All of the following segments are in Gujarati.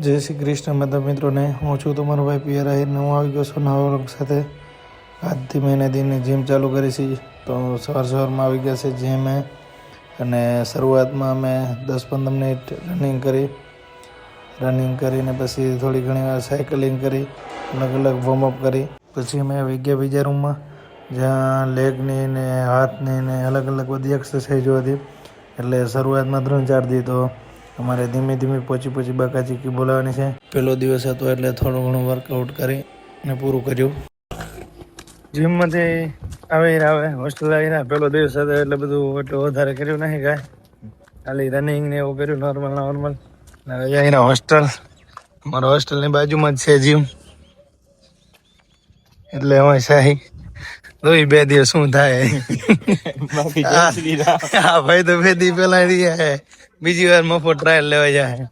જય શ્રી કૃષ્ણ બધા મિત્રોને. હું છું તમારો ભાઈ પિયર આહિર હું આવી ગયો છું નવા વ્લોગ સાથે. આજથી મહિને દિને જીમ ચાલુ કરી છે. તો સવાર સવારમાં આવી ગયા છે જીમે અને શરૂઆતમાં અમે દસ પંદર મિનિટ રનિંગ કરી. રનિંગ કરીને પછી થોડી ઘણી વાર સાયકલિંગ કરી. અલગ અલગ વોર્મઅપ કરી. પછી અમે આવી ગયા બીજા રૂમમાં જ્યાં લેગની ને હાથની ને અલગ અલગ બધી એક્સરસાઇઝો હતી. એટલે શરૂઆતમાં ત્રણ ચાર દી તો અમારે ધીમે ધીમે પહોંચી પહોંચી બાકા ચીકી બોલાવવાની છે. પહેલો દિવસ હતો એટલે થોડું ઘણું વર્કઆઉટ કરી ને પૂરું કર્યું. જીમમાંથી આવી આવે હોસ્ટેલ આવી રહ્યા. પહેલો દિવસ હતો એટલે બધું એટલું વધારે કર્યું નહીં કાંઈ. ખાલી રનિંગ ને એવું કર્યું નોર્મલ નોર્મલ હવે અહીંયા હોસ્ટેલ અમારા હોસ્ટેલની બાજુમાં જ છે જીમ એટલે એમાં શાહી દોઈ બે દિવસ શું થાય? હા ભાઈ તો બે દી પેલા રહ્યા બીજી વાર મફત ટ્રાયલ લેવા જાય.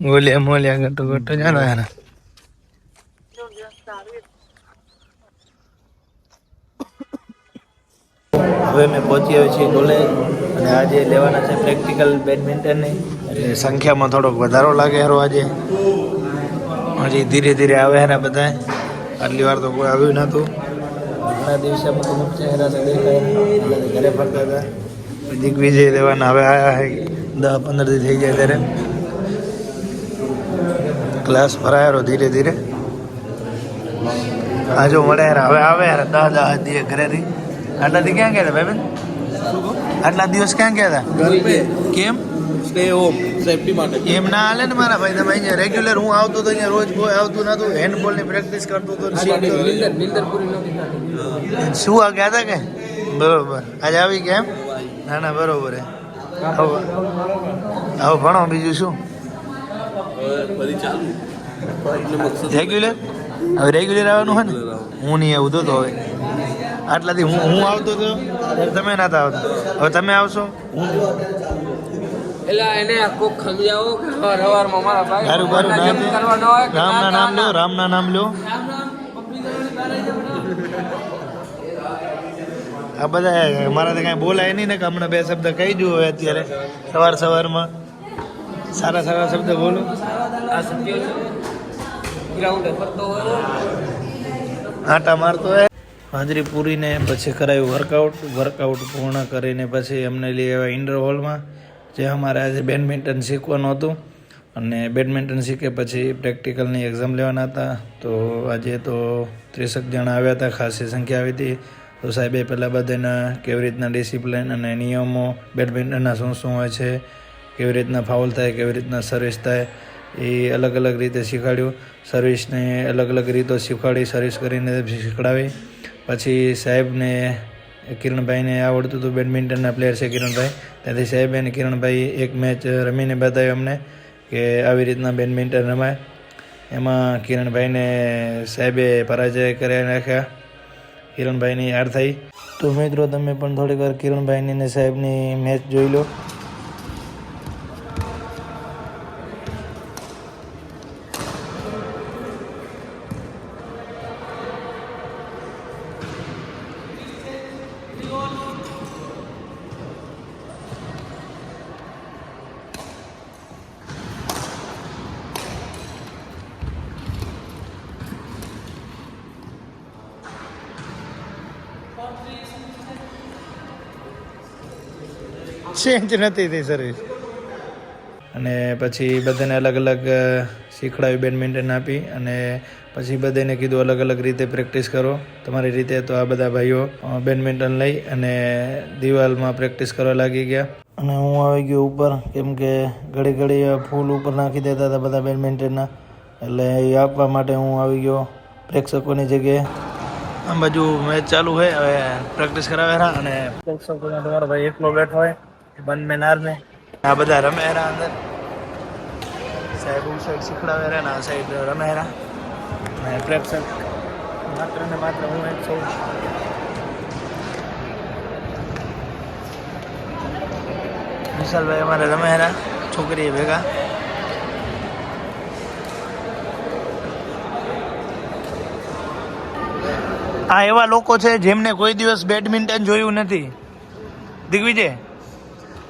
બોલ્યા મોલ્યા ગટો ગટો જાનો યાર હવે અમે પહોંચી આવ્યા છીએ કોલેજ અને આજે લેવાના છે પ્રેક્ટિકલ બેડમિન્ટનની એટલે સંખ્યામાં થોડોક વધારો લાગે હારો આજે. હજી ધીરે ધીરે આવે હેરા બધા આટલી વાર તો કોઈ આવ્યું નહોતું ઘણા દિવસે અમુક અમુક ચહેરા તો દેખાય ઘરે ફરતા હતા. દિગ્વિજય દેવાના હવે આવ્યા હે. દસ પંદર દી થઈ જાય ત્યારે. ક્લાસ ભરાયો ધીરે ધીરે. આ જો મળે યાર હવે આવે યાર. દસ દસ દીએ ઘરેથી. આટલાથી ક્યાં ગયા હતા ભાઈ આટલા દિવસ ક્યાં ગયા હતા? કેમ? સ્ટે હોમ સેફટી માટે. એમ ના હાલે ને મારા ભાઈ તમે અહીંયા રેગ્યુલર હું આવતો તો અહીંયા રોજ કોઈ આવતું નતું હેન્ડબોલની પ્રેક્ટિસ કરતો તો શું આ ગયા હતા કે? બરોબર. આજે આવી ગયા એમ? ના ના બરોબર હે હવે હવે ભણો બીજું શું? રેગ્યુલર હવે રેગ્યુલર આવવાનું હોય ને? હું નહીં આવતો તો તો હવે. આટલાથી હું હું આવતો હતો તમે નતા આવતા. હવે તમે આવશો? હું એટલે એને કોક સમજાવો કે હવાર હવારમાં મારા ભાઈ સારું બારું નામ કરવાનો હોય રામના નામ લ્યો રામના નામ લ્યો. આ બધા મારા તો કાંઈ બોલાય નહીં ને કે હમણાં બે શબ્દ કહી દઉં હવે અત્યારે. સવાર સવારમાં. સારા સારા શબ્દ બોલો. આ સત્ય છે. ગ્રાઉન્ડે ફરતો આટા મારતો હોય. હાજરી પૂરીને પછી કરાયું વર્કઆઉટ વર્કઆઉટ પૂર્ણ કરીને પછી અમને લઈ આવ્યા ઇન્ડોર હોલમાં જે અમારે આજે બેડમિન્ટન શીખવાનું હતું. અને બેડમિન્ટન શીખે પછી પ્રેક્ટિકલની એક્ઝામ લેવાના હતા. તો આજે તો ત્રીસેક જણા આવ્યા હતા, ખાસી સંખ્યા આવી હતી. તો સાહેબે પહેલાં બધાના કેવી રીતના ડિસિપ્લિન અને નિયમો બેડમિન્ટનના શું શું હોય છે, કેવી રીતના ફાઉલ થાય, કેવી રીતના સર્વિસ થાય, એ અલગ અલગ રીતે શીખવાડ્યું સર્વિસને અલગ અલગ રીતો શીખવાડી સર્વિસ કરીને શીખવાડી પછી સાહેબને, કિરણભાઈને આવડતું હતું બેડમિન્ટનના પ્લેયર છે કિરણભાઈ. ત્યાંથી સાહેબે અને કિરણભાઈ એક મેચ રમીને બતાવ્યો અમને કે આવી રીતના બેડમિન્ટન રમાય. એમાં કિરણભાઈને સાહેબે પરાજય કરી નાખ્યા કિરણભાઈની હાર થઈ. તો મિત્રો, તમે પણ થોડીક વાર કિરણભાઈની ને સાહેબની મેચ જોઈ લો. ચેન્જ નથી થઈ સર્વિસ અને પછી બધાને અલગ અલગ શીખડાવી બેડમિન્ટન આપી અને પછી બધાને કીધું અલગ અલગ રીતે પ્રેક્ટિસ કરો. તમારી રીતે તો આ બધા ભાઈઓ બેડમિન્ટન લઈ અને દિવાલમાં પ્રેક્ટિસ કરવા લાગી ગયા. અને હું આવી ગયો ઉપર કેમ કે ઘડી ઘડી ફૂલ ઉપર નાખી દેતા હતા બધા બેડમિન્ટનના એટલે એ આપવા માટે હું આવી ગયો પ્રેક્ષકોની જગ્યાએ. આમ બાજુ મેચ ચાલુ હોય હવે પ્રેક્ટિસ કરાવે અને પ્રેક્ષકોમાં તમારો ભાઈ એકલો બેઠો હોય. વન મેનાર ને આ બધા રમે હેરા અંદર. સાહેબ હું સાઈડ શીખડાવે રે ને આ સાઈડ રમે હેરા પ્રેપ સર. માત્ર ને માત્ર હું એક છું. વિશાલભાઈ અમારે રમે હેરા છોકરીએ ભેગા. આ એવા લોકો છે જેમને કોઈ દિવસ બેડમિન્ટન જોયું નથી. દિગ્વિજય?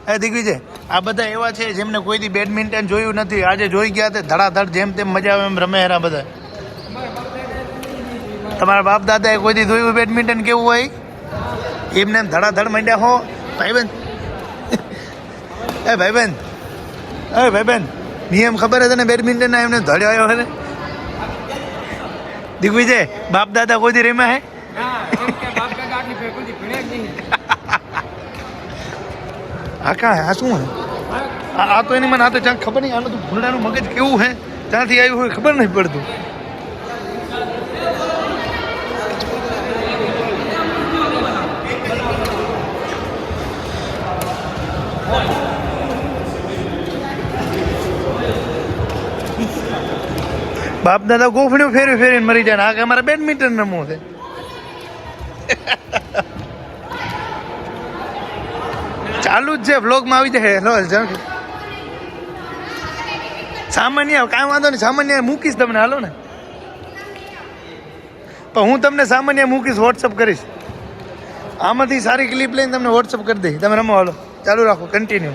એ દિગ્વિજય આ બધા એવા છે જેમને કોઈથી બેડમિન્ટન જોયું નથી. આજે જોઈ ગયા તે ધડાધડ જેમ તેમ મજા આવે એમ રમે હેરા બધા. તમારા બાપ દાદાએ કોઈથી જોયું બેડમિન્ટન કેવું હોય? એમને એમ ધડાધડ માંડ્યા હો. ભાઈબંધ. એ ભાઈબંધ. એ ભાઈબંધ નિયમ ખબર હતો ને બેડમિન્ટનના એમને ધડ્યો આવ્યો હે દિગ્વિજય બાપ દાદા કોઈથી રમ્યા હે? આ કાં આ શું હે? આ તો એની મને આ તો જ્યાં ખબર નહીં આનું તો ભૂંડાનું મગજ કેવું હે? ત્યાંથી આવ્યું હોય ખબર નહીં પડતું. બાપ દાદા ગોફણીઓ ફેરવી ફેરીને મરી જાય આ કે અમારે બેડમિન્ટન રમવું છે? ચાલુ જ છે વ્લોગમાં આવી જાય. હેલો સામાન્ય કાંઈ વાંધો નહીં, સામાન્ય મૂકીશ તમને, હાલો ને. પણ હું તમને સામાન્ય મૂકીશ વોટ્સઅપ કરીશ. આમાંથી સારી ક્લિપ લઈને તમને વોટ્સઅપ કરી દઈશ. તમે રમો, હાલો. ચાલુ રાખો કન્ટિન્યુ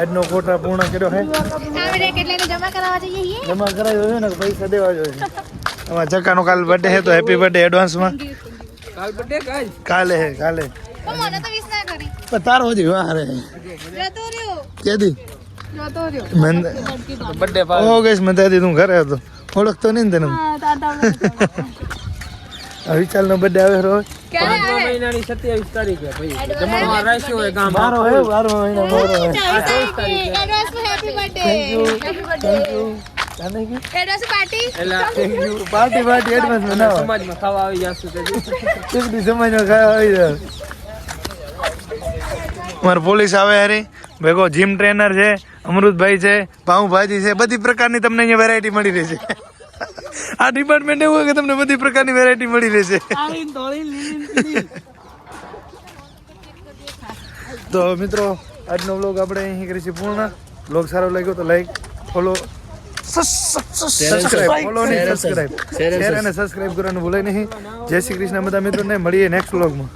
આજનો કોટા પૂર્ણ કર્યો હે. જમા કરાવવા જઈએ છીએ? જમા કરાવ્યો છે ને પૈસા દેવા જોઈએ. અમારા જકાનો કાલ બર્થડે છે તો હેપી બર્થડે એડવાન્સમાં કાલ બર્થડે કાલ? કાલે હે કાલે. પણ તો વિશ ના કરી. પણ તારો હજી વાહ રે. જતો રહ્યો. કેદી? જતો રહ્યો. મન બર્થડે ઓ ગઈશ મને ત્યાંથી તું ઘરે હતો. ઓળખતો નહીં ને તને? દાદા આ બર્થડે આવે રોજ? ક્યારે મહિનાની સત્યાવીસ તારીખે ભાઈ. જમણવાર રાખ્યો હોય ગામ મારો હે મહિનો મારો happy birthday happy birthday police આવે હારી. ભેગો જીમ ટ્રેનર છે અમૃતભાઈ છે પાઉંભાજી છે બધી પ્રકારની તમને અહીંયા વેરાયટી મળી રહેશે આ ડિપાર્ટમેન્ટ એવું કે તમને બધી પ્રકારની વેરાયટી મળી રહેશે. તો મિત્રો આજનો બ્લોગ આપણે અહીં કરીશું પૂર્ણ. બ્લોગ સારો લાગ્યો તો લાઈક ફોલો સબસ્ક્રાઇબ ફોલો નહીં સબસ્ક્રાઇબ શેર અને સબસ્ક્રાઇબ કરવાનું ભૂલાય નહીં. જય શ્રી કૃષ્ણ બધા મિત્રોને. મળીએ નેક્સ્ટ વ્લોગમાં